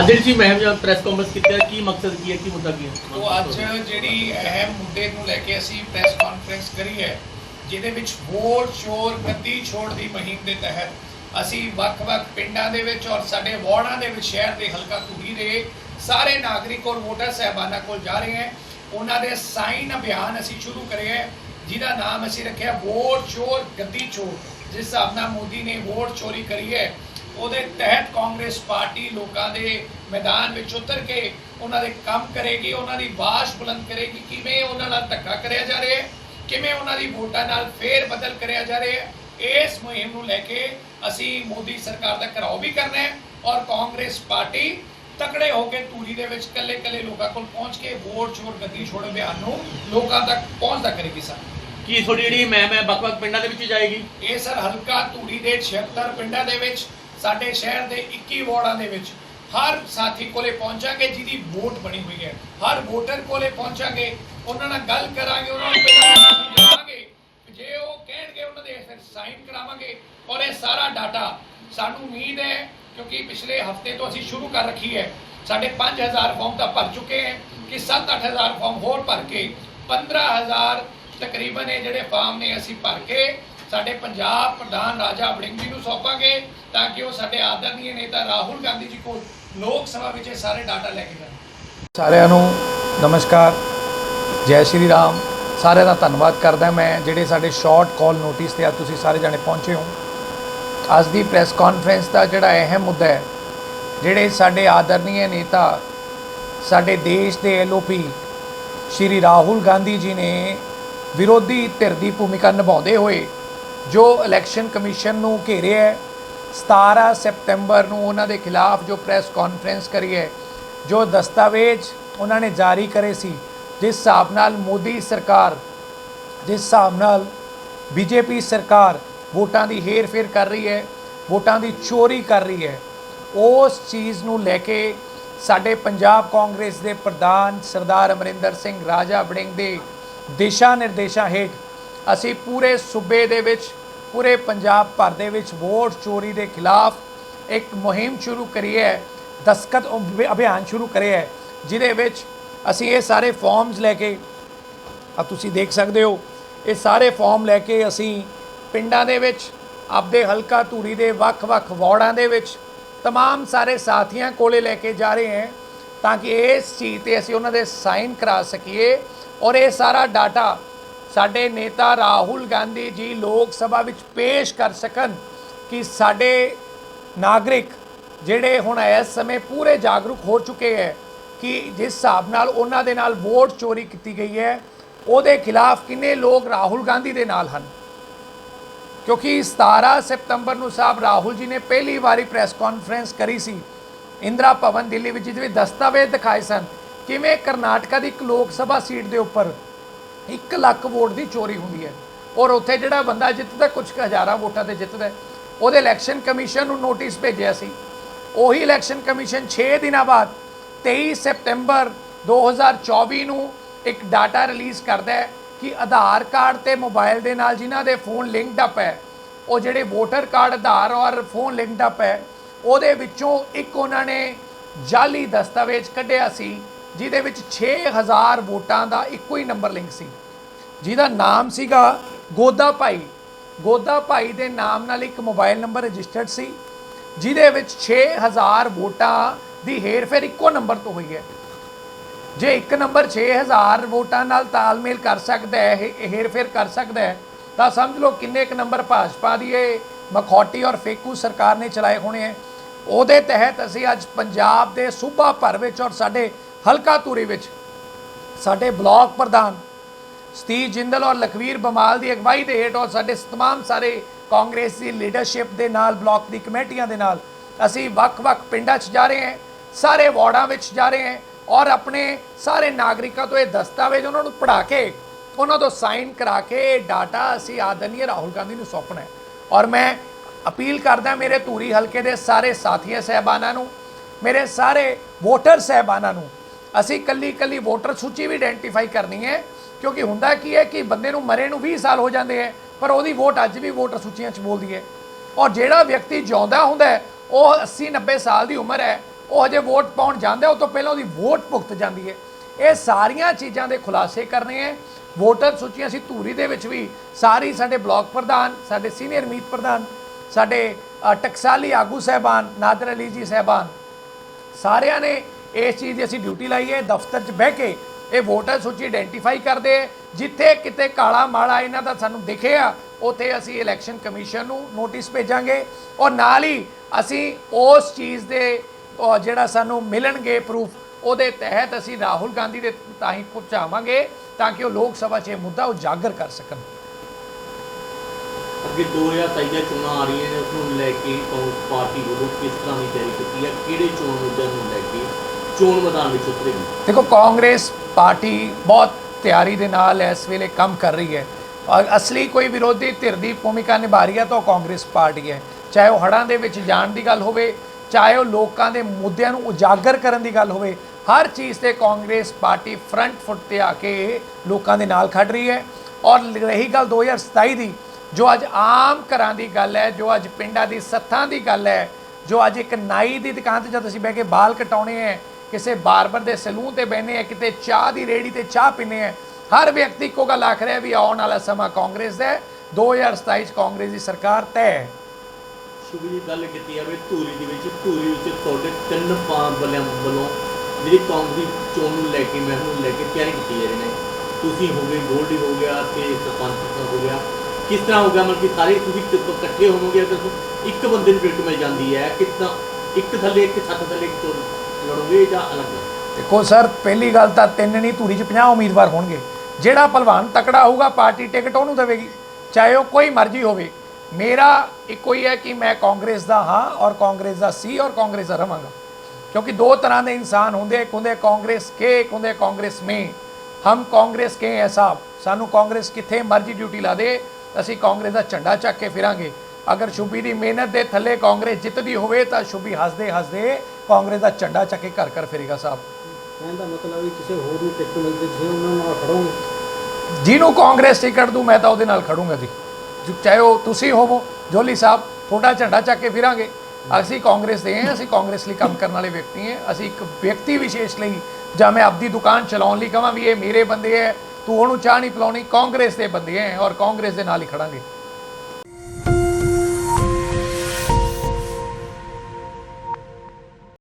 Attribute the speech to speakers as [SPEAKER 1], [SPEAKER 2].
[SPEAKER 1] ਅੱਜ ਜਿਹੜੀ ਸੀ ਮਹਿਮ press conference ਕੀਤੀ ਹੈ, ਕੀ ਮਕਸਦ ਕੀ ਹੈ, ਕੀ ਮੁੱਦਾ ਕੀ ਹੈ?
[SPEAKER 2] ਤੋ ਅੱਜ ਜਿਹੜੀ ਅਹਿਮ ਮੁੱਦੇ ਨੂੰ ਲੈ ਕੇ ਅਸੀਂ ਪ੍ਰੈਸ ਕਾਨਫਰੰਸ ਕਰੀ ਹੈ, ਜਿਹਦੇ ਵਿੱਚ ਵੋਟ ਚੋਰ ਗੱਦੀ ਛੋੜ ਦੀ ਮੁਹਿੰਮ ਦੇ ਤਹਿਤ ਅਸੀਂ ਵੱਖ-ਵੱਖ ਪਿੰਡਾਂ ਦੇ ਵਿੱਚ ਔਰ ਸਾਡੇ ਵਾਰਡਾਂ ਦੇ ਵਿੱਚ ਸ਼ਹਿਰ ਦੇ ਹਲਕਾ ਧੂਰੀ ਦੇ ਸਾਰੇ ਨਾਗਰਿਕ ਔਰ ਵੋਟਰ ਸਹਿਬਾਨਾਂ ਕੋਲ ਜਾ ਰਹੇ ਹਾਂ। ਉਹਨਾਂ ਦੇ ਸਾਈਨ ਅਭਿਆਨ ਅਸੀਂ ਸ਼ੁਰੂ ਕਰਿਆ ਹੈ, ਜਿਹਦਾ ਨਾਮ ਅਸੀਂ ਰੱਖਿਆ, ਵੋਟ ਚੋਰ ਗੱਦੀ ਚੋਰ ਜਿਸ ਹਿਸਾਬ ਨਾਲ ਮੋਦੀ ਨੇ ਵੋਟ ਚੋਰੀ ਕਰੀ ਹੈ ਉਹਦੇ ਤਹਿਤ ਕਾਂਗਰਸ ਪਾਰਟੀ ਲੋਕਾਂ ਦੇ ਮੈਦਾਨ ਵਿੱਚ ਉਤਰ ਕੇ ਉਹਨਾਂ ਦੇ ਕੰਮ ਕਰੇਗੀ ਉਹਨਾਂ ਦੀ ਬਾਸ਼ ਬੁਲੰਦ ਕਰੇਗੀ। ਕਿਵੇਂ ਉਹਨਾਂ ਨਾਲ ਧੱਕਾ ਕਰਿਆ ਜਾ ਰਿਹਾ ਹੈ? ਕਿਵੇਂ ਉਹਨਾਂ ਦੀ ਵੋਟਾਂ ਨਾਲ ਫੇਰ ਬਦਲ ਕਰਿਆ ਜਾ ਰਿਹਾ ਹੈ? ਇਸ ਮੁਹਿੰਮ ਨੂੰ ਲੈ ਕੇ ਅਸੀਂ ਮੋਦੀ ਸਰਕਾਰ ਦਾ ਘਰਾਓ ਵੀ ਕਰਨਾ ਹੈ ਔਰ ਕਾਂਗਰਸ ਪਾਰਟੀ ਤਕੜੇ ਹੋ ਕੇ ਧੂਰੀ ਦੇ ਵਿੱਚ ਕੱਲੇ ਕੱਲੇ ਲੋਕਾਂ ਕੋਲ ਪਹੁੰਚ ਕੇ ਵੋਟ ਚੋਰ ਗੱਦੀ ਛੋੜ ਅਭਿਆਨ ਨੂੰ ਲੋਕਾਂ ਤੱਕ ਪਹੁੰਚਦਾ ਕਰੇਗੀ ਸਰ।
[SPEAKER 1] ਕੀ ਤੁਹਾਡੀ ਜਿਹੜੀ ਮਹਿਮ ਹੈ ਵੱਖ-ਵੱਖ ਪਿੰਡਾਂ ਦੇ ਵਿੱਚ ਜਾਏਗੀ?
[SPEAKER 2] ਇਹ ਸਰ ਹਲਕਾ ਧੂਰੀ ਦੇ 76 ਪਿੰਡਾਂ ਦੇ ਵਿੱਚ ਸਾਡੇ ਸ਼ਹਿਰ ਦੇ 21 ਵਾਰਡਾਂ ਦੇ ਵਿੱਚ ਹਰ ਸਾਥੀ ਕੋਲੇ ਪਹੁੰਚਾਂਗੇ, ਜਿਹਦੀ ਵੋਟ ਬਣੀ ਹੋਈ ਹੈ। ਹਰ ਵੋਟਰ ਕੋਲੇ ਪਹੁੰਚਾਂਗੇ, ਉਹਨਾਂ ਨਾਲ ਗੱਲ ਕਰਾਂਗੇ, ਉਹਨਾਂ ਨੂੰ ਸਮਝਾਵਾਂਗੇ। ਜੇ ਉਹ ਕਹਿਣਗੇ ਉਹਨਾਂ ਦੇ, ਫਿਰ ਸਾਈਨ ਕਰਾਵਾਂਗੇ। ਔਰ ਇਹ ਸਾਰਾ ਡਾਟਾ ਸਾਨੂੰ ਉਮੀਦ ਹੈ, ਕਿਉਂਕਿ ਪਿਛਲੇ ਹਫ਼ਤੇ ਤੋਂ ਅਸੀਂ ਸ਼ੁਰੂ ਕਰ ਰੱਖੀ ਹੈ। ਸਾਡੇ 5000 ਫਾਰਮ ਤਾਂ ਭਰ ਚੁੱਕੇ ਹੈ, ਕਿ 7-8000 ਫਾਰਮ ਹੋਰ ਭਰ ਕੇ 15000 ਤਕਰੀਬਨ ਇਹ ਜਿਹੜੇ ਫਾਰਮ ਨੇ ਅਸੀਂ ਭਰ ਕੇ ਸਾਡੇ ਪੰਜਾਬ ਪ੍ਰਧਾਨ ਰਾਜਾ ਵੜਿੰਗ ਜੀ ਨੂੰ ਸੌਂਪਾਂਗੇ ਤਾਂ ਕਿ ਉਹ ਸਾਡੇ ਆਦਰਨੀय ਨੇਤਾ ਰਾਹੁਲ ਗਾਂਧੀ ਜੀ ਕੋਲ ਲੋਕ ਸਭਾ ਵਿੱਚ ਇਹ ਸਾਰੇ ਡਾਟਾ ਲੈ ਕੇ ਜਾਣ।
[SPEAKER 3] ਸਾਰਿਆਂ ਨੂੰ ਨਮਸਕਾਰ। ਜੈ ਸ਼੍ਰੀ ਰਾਮ। ਸਾਰਿਆਂ ਦਾ ਧੰਨਵਾਦ ਕਰਦਾ ਮੈਂ, ਜਿਹੜੇ ਸਾਡੇ ਸ਼ਾਰਟ ਕਾਲ ਨੋਟਿਸ ਤੇ ਅੱਜ ਤੁਸੀਂ ਸਾਰੇ ਜਾਣੇ ਪਹੁੰਚੇ ਹੋ। ਅੱਜ ਦੀ ਪ੍ਰੈਸ ਕਾਨਫਰੰਸ ਦਾ ਜਿਹੜਾ ਅਹਿਮ ਮੁੱਦਾ ਹੈ, ਜਿਹੜੇ ਸਾਡੇ ਆਦਰਨੀय ਨੇਤਾ, ਸਾਡੇ ਦੇਸ਼ ਦੇ ਐਲਓਪੀ ਸ਼੍ਰੀ ਰਾਹੁਲ ਗਾਂਧੀ ਜੀ ਨੇ ਵਿਰੋਧੀ ਧਿਰ ਦੀ ਭੂਮਿਕਾ ਨਿਭਾਉਂਦੇ ਹੋਏ ਜੋ ਇਲੈਕਸ਼ਨ ਕਮਿਸ਼ਨ ਨੂੰ ਘੇਰਿਆ ਹੈ 17 ਸਪਟੈਂਬਰ ਨੂੰ ਉਹਨਾਂ ਦੇ ਖਿਲਾਫ ਜੋ ਪ੍ਰੈਸ ਕਾਨਫਰੰਸ ਕਰੀ ਹੈ, ਜੋ ਦਸਤਾਵੇਜ਼ ਉਹਨਾਂ ਨੇ ਜਾਰੀ ਕਰੇ ਸੀ, ਜਿਸ ਹਿਸਾਬ ਨਾਲ ਮੋਦੀ ਸਰਕਾਰ, ਜਿਸ ਹਿਸਾਬ ਨਾਲ ਬੀਜੇਪੀ ਸਰਕਾਰ ਵੋਟਾਂ ਦੀ ਹੇਰ-ਫੇਰ ਕਰ ਰਹੀ ਹੈ, ਵੋਟਾਂ ਦੀ ਚੋਰੀ ਕਰ ਰਹੀ ਹੈ, ਉਸ ਚੀਜ਼ ਨੂੰ ਲੈ ਕੇ ਸਾਡੇ ਪੰਜਾਬ ਕਾਂਗਰਸ ਦੇ ਪ੍ਰਧਾਨ ਸਰਦਾਰ ਅਮਰਿੰਦਰ ਸਿੰਘ ਰਾਜਾ ਵੜਿੰਗ ਦੇ ਦਿਸ਼ਾ ਨਿਰਦੇਸ਼ਾਂ ਹੇਠ ਅਸੀਂ ਪੂਰੇ ਸੂਬੇ ਦੇ ਵਿੱਚ ਪੂਰੇ ਪੰਜਾਬ ਭਰ ਦੇ ਵਿੱਚ ਵੋਟ ਚੋਰੀ ਦੇ ਖਿਲਾਫ ਇੱਕ ਮੁਹਿੰਮ ਸ਼ੁਰੂ ਕਰੀ ਹੈ ਦਸਤਖਤ ਅਭਿ- ਅਭਿਆਨ ਸ਼ੁਰੂ ਕਰਿਆ ਹੈ ਜਿਹਦੇ ਵਿੱਚ ਅਸੀਂ ਇਹ ਸਾਰੇ ਫਾਰਮਸ ਲੈ ਕੇ ਆ ਤੁਸੀਂ ਦੇਖ ਸਕਦੇ ਹੋ ਇਹ ਸਾਰੇ ਫਾਰਮ ਲੈ ਕੇ ਅਸੀਂ ਪਿੰਡਾਂ ਦੇ ਵਿੱਚ ਆਪਦੇ ਹਲਕਾ ਧੂਰੀ ਦੇ ਵੱਖ-ਵੱਖ ਵਾਰਡਾਂ ਦੇ ਵਿੱਚ तमाम ਸਾਰੇ ਸਾਥੀਆਂ ਕੋਲੇ ਲੈ ਕੇ ਜਾ ਰਹੇ ਹਾਂ ਤਾਂ ਕਿ ਇਸ ਚੀਜ਼ ਤੇ ਅਸੀਂ ਉਹਨਾਂ ਦੇ ਸਾਈਨ ਕਰਾ ਸਕੀਏ ਔਰ ਇਹ ਸਾਰਾ ਡਾਟਾ ਸਾਡੇ ਨੇਤਾ ਰਾਹੁਲ ਗਾਂਧੀ ਜੀ ਲੋਕ ਸਭਾ ਵਿੱਚ ਪੇਸ਼ ਕਰ ਸਕਣ ਕਿ ਸਾਡੇ ਨਾਗਰਿਕ ਜਿਹੜੇ ਹੁਣ ਇਸ ਸਮੇਂ ਪੂਰੇ ਜਾਗਰੂਕ ਹੋ ਚੁੱਕੇ ਹੈ ਕਿ ਜਿਸ ਹਿਸਾਬ ਨਾਲ ਉਹਨਾਂ ਦੇ ਨਾਲ ਵੋਟ ਚੋਰੀ ਕੀਤੀ ਗਈ ਹੈ, ਉਹਦੇ ਖਿਲਾਫ ਕਿੰਨੇ ਲੋਕ ਰਾਹੁਲ ਗਾਂਧੀ ਦੇ ਨਾਲ ਹਨ? ਕਿਉਂਕਿ 17 ਸਤੰਬਰ ਨੂੰ ਸਾਹਿਬ ਰਾਹੁਲ ਜੀ ਨੇ ਪਹਿਲੀ ਵਾਰੀ ਪ੍ਰੈਸ ਕਾਨਫਰੰਸ ਕਰੀ ਸੀ। ਇੰਦਰਾ ਭਵਨ ਦਿੱਲੀ ਵਿੱਚ ਜਿਹਦੇ ਵਿੱਚ ਦਸਤਾਵੇਜ਼ ਦਿਖਾਏ ਸਨ। ਕਿਵੇਂ ਕਰਨਾਟਕਾ ਦੀ ਇੱਕ ਲੋਕ ਸਭਾ ਸੀਟ ਦੇ ਉੱਪਰ 1 ਲੱਖ ਵੋਟ ਦੀ ਚੋਰੀ ਹੁੰਦੀ ਹੈ। ਔਰ ਉੱਥੇ ਜਿਹੜਾ ਬੰਦਾ ਜਿੱਤਦਾ ਕੁਝ ਹਜ਼ਾਰਾਂ ਵੋਟਾਂ ਤੇ ਜਿੱਤਦਾ ਉਹਦੇ ਇਲੈਕਸ਼ਨ ਕਮਿਸ਼ਨ ਨੂੰ ਨੋਟਿਸ ਭੇਜਿਆ ਸੀ। ਉਹੀ ਇਲੈਕਸ਼ਨ ਕਮਿਸ਼ਨ 6 ਦਿਨਾਂ ਬਾਅਦ 23 ਸਤੰਬਰ 2024 ਨੂੰ ਇੱਕ ਡਾਟਾ ਰਿਲੀਜ਼ ਕਰਦਾ ਹੈ ਕਿ ਆਧਾਰ ਕਾਰਡ ਤੇ ਮੋਬਾਈਲ ਦੇ ਨਾਲ ਜਿਨ੍ਹਾਂ ਦੇ ਫੋਨ ਲਿੰਕਡ ਅਪ ਹੈ, ਉਹ ਜਿਹੜੇ ਵੋਟਰ ਕਾਰਡ ਆਧਾਰ ਔਰ ਫੋਨ ਲਿੰਕਡ ਅਪ ਹੈ, ਉਹਦੇ ਵਿੱਚੋਂ ਇੱਕ ਉਹਨਾਂ ਨੇ ਜਾਲੀ ਦਸਤਾਵੇਜ਼ ਕੱਢਿਆ ਸੀ ਜਿਹਦੇ ਵਿੱਚ 6000 ਵੋਟਾਂ ਦਾ ਇੱਕੋ ਹੀ ਨੰਬਰ ਲਿੰਕ ਸੀ। ਜਿਹਦਾ ਨਾਮ ਸੀਗਾ ਗੋਦਾ ਭਾਈ। ਗੋਦਾ ਭਾਈ ਦੇ ਨਾਮ ਨਾਲ ਇੱਕ ਮੋਬਾਈਲ ਨੰਬਰ ਰਜਿਸਟਰਡ ਸੀ, ਜਿਹਦੇ ਵਿੱਚ 6000 ਵੋਟਾਂ ਦੀ ਹੇਰਫੇਰ ਇੱਕੋ ਨੰਬਰ ਤੋਂ ਹੋਈ ਹੈ। ਜੇ ਇੱਕ ਨੰਬਰ 6000 ਵੋਟਾਂ ਨਾਲ ਤਾਲਮੇਲ ਕਰ ਸਕਦਾ ਹੈ ਹੇਰਫੇਰ ਕਰ ਸਕਦਾ ਹੈ, ਤਾਂ ਸਮਝ ਲਓ ਕਿੰਨੇ ਇੱਕ ਨੰਬਰ ਭਾਜਪਾ ਦੀ ਇਹ ਮਖੌਟੀ ਔਰ ਫੇਕੂ ਸਰਕਾਰ ਨੇ ਚਲਾਏ ਹੋਣੇ ਹੈ। ਉਹਦੇ ਤਹਿਤ ਅਸੀਂ ਅੱਜ ਪੰਜਾਬ ਦੇ ਸੂਬਾ ਭਰ ਵਿੱਚ ਔਰ ਸਾਡੇ ਹਲਕਾ ਧੂਰੀ ਵਿੱਚ ਸਾਡੇ ਬਲਾਕ ਪ੍ਰਧਾਨ ਸਤੀਜ ਜਿੰਦਲ ਔਰ ਲਖਵੀਰ ਬਮਾਲ ਦੀ ਅਗਵਾਈ ਦੇ ਹੇਠ ਔਰ ਸਾਡੇ तमाम ਸਾਰੇ ਕਾਂਗਰਸੀ ਲੀਡਰਸ਼ਿਪ ਦੇ ਨਾਲ, ਬਲਾਕ ਦੀ ਕਮੇਟੀਆਂ ਦੇ ਨਾਲ ਅਸੀਂ ਵੱਖ-ਵੱਖ ਪਿੰਡਾਂ 'ਚ ਜਾ ਰਹੇ ਹਾਂ, ਸਾਰੇ ਵਾਰਡਾਂ ਵਿੱਚ ਜਾ ਰਹੇ ਹਾਂ ਔਰ ਆਪਣੇ ਸਾਰੇ ਨਾਗਰਿਕਾਂ ਤੋਂ ਇਹ ਦਸਤਾਵੇਜ਼ ਉਹਨਾਂ ਨੂੰ ਪੜਾ ਕੇ, ਉਹਨਾਂ ਤੋਂ ਸਾਈਨ ਕਰਾ ਕੇ ਡਾਟਾ ਅਸੀਂ ਆਦਨੀਏ ਰਾਹੁਲ ਗਾਂਧੀ ਨੂੰ ਸੌਂਪਣਾ ਹੈ। ਔਰ ਮੈਂ ਅਪੀਲ ਕਰਦਾ ਮੇਰੇ ਧੂਰੀ ਹਲਕੇ ਦੇ ਸਾਰੇ ਸਾਥੀਆਂ, ਸਹਿਬਾਨਾਂ ਨੂੰ, ਮੇਰੇ ਸਾਰੇ ਵੋਟਰ ਸਹਿਬਾਨਾਂ ਨੂੰ ਅਸੀਂ ਕੱਲੀ ਕੱਲੀ ਵੋਟਰ ਸੂਚੀ ਵੀ ਆਇਡੈਂਟੀਫਾਈ ਕਰਨੀ ਹੈ, ਕਿਉਂਕਿ ਹੁੰਦਾ ਕੀ ਹੈ ਕਿ ਬੰਦੇ ਨੂੰ ਮਰੇ ਨੂੰ 20 ਸਾਲ ਹੋ ਜਾਂਦੇ ਹੈ, ਪਰ ਉਹਦੀ ਵੋਟ ਅੱਜ ਵੀ ਵੋਟਰ ਸੂਚੀਆਂ 'ਚ ਬੋਲਦੀ ਹੈ। ਔਰ ਜਿਹੜਾ ਵਿਅਕਤੀ ਜਿਉਂਦਾ ਹੁੰਦਾ ਉਹ 80 90 ਸਾਲ ਦੀ ਉਮਰ ਹੈ, ਉਹ ਹਜੇ ਵੋਟ ਪਾਉਣ ਜਾਂਦਾ ਉਹ ਤੋਂ ਪਹਿਲਾਂ ਉਹਦੀ ਵੋਟ ਭੁਗਤ ਜਾਂਦੀ ਹੈ। ਇਹ ਸਾਰੀਆਂ ਚੀਜ਼ਾਂ ਦੇ ਖੁਲਾਸੇ ਕਰਨੇ ਹੈ। ਵੋਟਰ ਸੂਚੀਆਂ ਅਸੀਂ ਧੂਰੀ ਦੇ ਵਿੱਚ ਵੀ ਸਾਰੀ ਸਾਡੇ ਬਲਾਕ ਪ੍ਰਧਾਨ, ਸਾਡੇ ਸੀਨੀਅਰ ਮੀਤ ਪ੍ਰਧਾਨ, ਸਾਡੇ ਟਕਸਾਲੀ ਆਗੂ ਸਹਿਬਾਨ, ਨਾਦਰ ਅਲੀ ਜੀ ਸਹਿਬਾਨ, ਸਾਰਿਆਂ ਨੇ ਇਸ ਚੀਜ਼ ਦੀ ਅਸੀਂ ਡਿਊਟੀ ਲਾਈ ਹੈ, ਦਫ਼ਤਰ 'ਚ ਬਹਿ ਕੇ ਇਹ ਵੋਟਰ ਸੂਚੀ ਆਇਡੈਂਟੀਫਾਈ ਕਰਦੇ ਹੈ। ਜਿੱਥੇ ਕਿਤੇ ਕਾਲਾ ਮਾਲਾ ਇਹਨਾਂ ਦਾ ਸਾਨੂੰ ਦਿਖਿਆ ਉੱਥੇ ਅਸੀਂ ਇਲੈਕਸ਼ਨ ਕਮਿਸ਼ਨ ਨੂੰ ਨੋਟਿਸ ਭੇਜਾਂਗੇ ਔਰ ਨਾਲ ਹੀ ਅਸੀਂ ਉਸ ਚੀਜ਼ ਦੇ ਜਿਹੜਾ ਸਾਨੂੰ ਮਿਲਣਗੇ ਪ੍ਰੂਫ ਉਹਦੇ ਤਹਿਤ ਅਸੀਂ ਰਾਹੁਲ ਗਾਂਧੀ ਦੇ ਤਾਈਂ ਪਹੁੰਚਾਵਾਂਗੇ ਤਾਂ ਕਿ ਉਹ ਲੋਕ ਸਭਾ 'ਚ ਇਹ ਮੁੱਦਾ ਉਜਾਗਰ ਕਰ ਸਕਣ
[SPEAKER 1] ਅੱਗੇ 2027 ਦੀਆਂ ਚੋਣਾਂ ਆ ਰਹੀਆਂ ਨੇ, ਉਸ ਨੂੰ ਲੈ ਕੇ ਪਾਰਟੀ ਵੱਲੋਂ ਕਿਸ ਤਰ੍ਹਾਂ ਦੀ ਤਿਆਰੀ ਕੀਤੀ ਹੈ ਕਿਹੜੇ ਚੋਣ ਮੁੱਦਿਆਂ ਨੂੰ ਲੈ ਕੇ ਚੋਣ ਮੈਦਾਨ ਵਿੱਚ ਉਤਰੇਗੀ
[SPEAKER 3] ਦੇਖੋ, ਕਾਂਗਰਸ ਪਾਰਟੀ ਬਹੁਤ ਤਿਆਰੀ ਦੇ ਨਾਲ ਇਸ ਵੇਲੇ ਕੰਮ ਕਰ ਰਹੀ ਹੈ। ਔਰ ਅਸਲੀ ਕੋਈ ਵਿਰੋਧੀ ਧਿਰ ਦੀ ਭੂਮਿਕਾ ਨਿਭਾ ਰਹੀ ਹੈ ਤਾਂ ਉਹ ਕਾਂਗਰਸ ਪਾਰਟੀ ਹੈ। ਚਾਹੇ ਉਹ ਹੜ੍ਹਾਂ ਦੇ ਵਿੱਚ ਜਾਣ ਦੀ ਗੱਲ ਹੋਵੇ, ਚਾਹੇ ਉਹ ਲੋਕਾਂ ਦੇ ਮੁੱਦਿਆਂ ਨੂੰ ਉਜਾਗਰ ਕਰਨ ਦੀ ਗੱਲ ਹੋਵੇ, ਹਰ ਚੀਜ਼ ਤੇ ਕਾਂਗਰਸ ਪਾਰਟੀ ਫਰੰਟ ਫੁੱਟ ਤੇ ਆ ਕੇ ਲੋਕਾਂ ਦੇ ਨਾਲ ਖੜ ਰਹੀ ਹੈ। ਔਰ ਰਹੀ ਗੱਲ 2027 ਦੀ, ਜੋ ਅੱਜ ਆਮ ਘਰਾਂ ਦੀ ਗੱਲ ਹੈ, ਜੋ ਅੱਜ ਪਿੰਡਾਂ ਦੀ ਸੱਥਾਂ ਦੀ ਗੱਲ ਹੈ, ਜੋ ਅੱਜ ਇੱਕ ਨਾਈ ਦੀ ਦੁਕਾਨ ਤੇ ਜਦ ਅਸੀਂ ਬਹਿ ਕੇ ਬਾਲ ਕਟਾਉਣੇ ਹੈ ਕਿਸੇ ਬਾਰਬਰ ਦੇ ਸੈਲੂਨ ਤੇ ਬਹਿਨੇ ਹੈ ਕਿਤੇ ਚਾਹ ਦੀ ਰੇੜੀ ਤੇ ਚਾਹ ਪੀਨੇ ਹੈ ਹਰ ਵਿਅਕਤੀ ਇੱਕੋ ਗੱਲ ਆਖ ਰਿਹਾ ਵੀ ਆਉਣ ਵਾਲਾ ਸਮਾਂ ਕਾਂਗਰਸ ਦਾ ਹੈ 2027 ਚ ਕਾਂਗਰਸ ਦੀ ਸਰਕਾਰ ਤੈਅ ਹੈ।
[SPEAKER 1] ਸ਼ੁਭ ਜੀ, ਗੱਲ ਕੀਤੀ ਜਾਵੇ ਧੂਰੀ ਦੇ ਵਿੱਚ, ਧੂਰੀ ਵਿੱਚ ਤੁਹਾਡੇ ਤਿੰਨ ਪਾਂ ਵੱਲਿਆਂ ਵੱਲੋਂ ਜਿਹੜੀ ਕਾਂਗਰਸੀ ਚੋਣ ਨੂੰ ਲੈ ਕੇ, ਮੈਂ ਨੂੰ ਲੈ ਕੇ ਤਿਆਰੀ ਕੀਤੀ ਜਾ ਰਹੀ ਨੇ। ਤੁਸੀਂ ਹੋ ਗਏ, ਗੋਲਡੀ ਹੋ ਗਿਆ ਤੇ ਸਰਪੰਚ ਹੋ ਗਿਆ। ਕਿਸ ਤਰ੍ਹਾਂ ਹੋਗਾ ਮਤਲਬ ਕਿ ਸਾਰੇ ਤੁਸੀਂ ਇਕੱਠੇ ਹੋਵੋਗੇ? ਅਗਰ ਇੱਕ ਬੰਦੇ ਨੂੰ ਟਿਕਟ ਮਿਲ ਜਾਂਦੀ ਹੈ ਕਿਦਾਂ ਇੱਕ ਥੱਲੇ, ਇੱਕ ਛੱਤ ਥੱਲੇ ਇੱਕ ਚੋਣ। ਲੜੋਗੇ ਜਾਂ ਅਲੱਗ?
[SPEAKER 3] ਦੇਖੋ ਸਰ, ਪਹਿਲੀ ਗੱਲ ਤਾਂ ਤਿੰਨ ਨਹੀਂ, ਧੂਰੀ ਚ 50 ਉਮੀਦਵਾਰ ਹੋਣਗੇ। ਜਿਹੜਾ ਪਹਿਲਵਾਨ ਤਕੜਾ ਹੋਊਗਾ, ਪਾਰਟੀ ਟਿਕਟ ਉਹਨੂੰ ਦੇਵੇਗੀ, ਚਾਹੇ ਉਹ ਕੋਈ ਮਰਜ਼ੀ ਹੋਵੇ। ਮੇਰਾ ਇੱਕੋ ਹੀ ਹੈ ਕਿ ਮੈਂ ਕਾਂਗਰਸ ਦਾ ਹਾਂ ਔਰ ਕਾਂਗਰਸ ਦਾ ਸੀ ਔਰ ਕਾਂਗਰਸ ਦਾ ਰਵਾਂਗਾ। ਕਿਉਂਕਿ ਦੋ ਤਰ੍ਹਾਂ ਦੇ ਇਨਸਾਨ ਹੁੰਦੇ ਇੱਕ ਹੁੰਦੇ ਕਾਂਗਰਸ ਕੇ, ਇੱਕ ਹੁੰਦੇ ਕਾਂਗਰਸ ਮੇ। ਹਮ ਕਾਂਗਰਸ ਕੇ ਹੈ ਸਾਹਿਬ ਸਾਨੂੰ ਕਾਂਗਰਸ ਕਿੱਥੇ ਮਰਜ਼ੀ ਡਿਊਟੀ ਲਾ ਦੇ, ਅਸੀਂ ਕਾਂਗਰਸ ਦਾ ਝੰਡਾ ਚੱਕ ਕੇ ਫਿਰਾਂਗੇ। ਅਗਰ ਸ਼ੁਭੀ ਦੀ ਮਿਹਨਤ ਦੇ ਥੱਲੇ ਕਾਂਗਰਸ ਜਿੱਤਦੀ ਹੋਵੇ ਤਾਂ ਸ਼ੁਭੀ ਹੱਸਦੇ ਹੱਸਦੇ ਕਾਂਗਰਸ ਦਾ ਝੰਡਾ ਚੱਕ ਕੇ ਘਰ ਘਰ ਫਿਰੇਗਾ ਸਾਹਿਬ।
[SPEAKER 4] ਕਹਿਣ ਦਾ ਮਤਲਬ ਵੀ ਕਿਸੇ ਹੋਰ ਨੂੰ ਟਿਕਟ ਮਿਲ ਜੇ ਉਹਨਾਂ ਨਾਲ ਖੜੋਗੇ।
[SPEAKER 3] ਜਿਹਨੂੰ ਕਾਂਗਰਸ ਟਿਕਟ ਦੂ ਮੈਂ ਤਾਂ ਉਹਦੇ ਨਾਲ ਖੜੂੰਗਾ ਜੀ। ਜੋ- ਚਾਹੇ ਉਹ ਤੁਸੀਂ ਹੋਵੋ ਜੋਲੀ ਸਾਹਿਬ ਤੁਹਾਡਾ ਝੰਡਾ ਚੱਕ ਕੇ ਫਿਰਾਂਗੇ। ਅਸੀਂ ਕਾਂਗਰਸ ਦੇ ਹਾਂ ਅਸੀਂ ਕਾਂਗਰਸ ਲਈ ਕੰਮ ਕਰਨ ਵਾਲੇ ਵਿਅਕਤੀ ਹਾਂ। ਅਸੀਂ ਇੱਕ ਵਿਅਕਤੀ ਵਿਸ਼ੇਸ਼ ਲਈ ਜਾਂ ਮੈਂ ਆਪਦੀ ਦੁਕਾਨ ਚਲਾਉਣ ਲਈ ਕਹਾਂ ਵੀ ਇਹ ਮੇਰੇ ਬੰਦੇ ਹੈ ਤੂੰ ਉਹਨੂੰ ਚਾਹ ਨਹੀਂ ਪਿਲਾਉਣੀ ਕਾਂਗਰਸ ਦੇ ਬੰਦੇ ਹੈ ਔਰ ਕਾਂਗਰਸ ਦੇ ਨਾਲ ਹੀ ਖੜਾਂਗੇ।